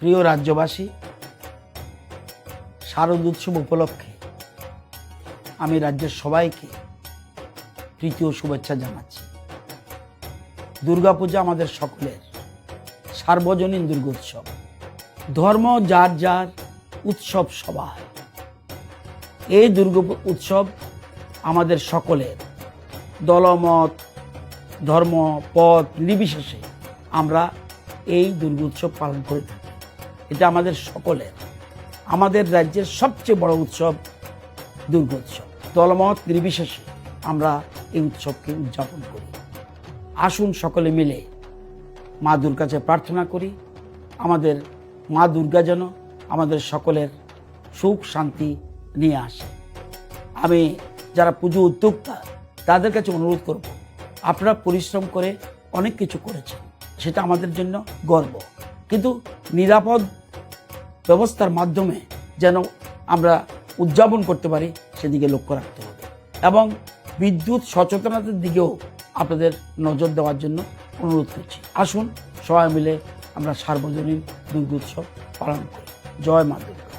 প্রিয় রাজ্যবাসী, শারদ উৎসব উপলক্ষে আমি রাজ্যের সবাইকে ও শুভেচ্ছা জানাচ্ছি। দুর্গাপূজা আমাদের সকলের সার্বজনীন দুর্গোৎসব। ধর্ম যার যার উৎসব সবার। এই দুর্গ উৎসব আমাদের সকলের দলমত ধর্ম, পথ নির্বিশেষে আমরা এই দুর্গোৎসব পালন করে থাকি। এটা আমাদের সকলের, আমাদের রাজ্যের সবচেয়ে বড় উৎসব দুর্গোৎসব দলমত নির্বিশেষে আমরা এই উৎসবকে উদযাপন করি। আসুন সকলে মিলে মা দুর্গার কাছে প্রার্থনা করি, আমাদের মা দুর্গা যেন আমাদের সকলের সুখ শান্তি নিয়ে আসে। আমি যারা পুজো উদ্যোক্তা, তাদের কাছে অনুরোধ করব, আপনারা পরিশ্রম করে অনেক কিছু করেছেন, সেটা আমাদের জন্য গর্ব। কিন্তু নিরাপদ ব্যবস্থার মাধ্যমে যেন আমরা উদযাপন করতে পারি, সেদিকে লক্ষ্য রাখতে হবে। এবং বিদ্যুৎ সচেতনতার দিকেও আপনাদের নজর দেওয়ার জন্য অনুরোধ করছি। আসুন সবাই মিলে আমরা সার্বজনীন দুর্গোৎসব পালন করি। জয় মা দুর্গা।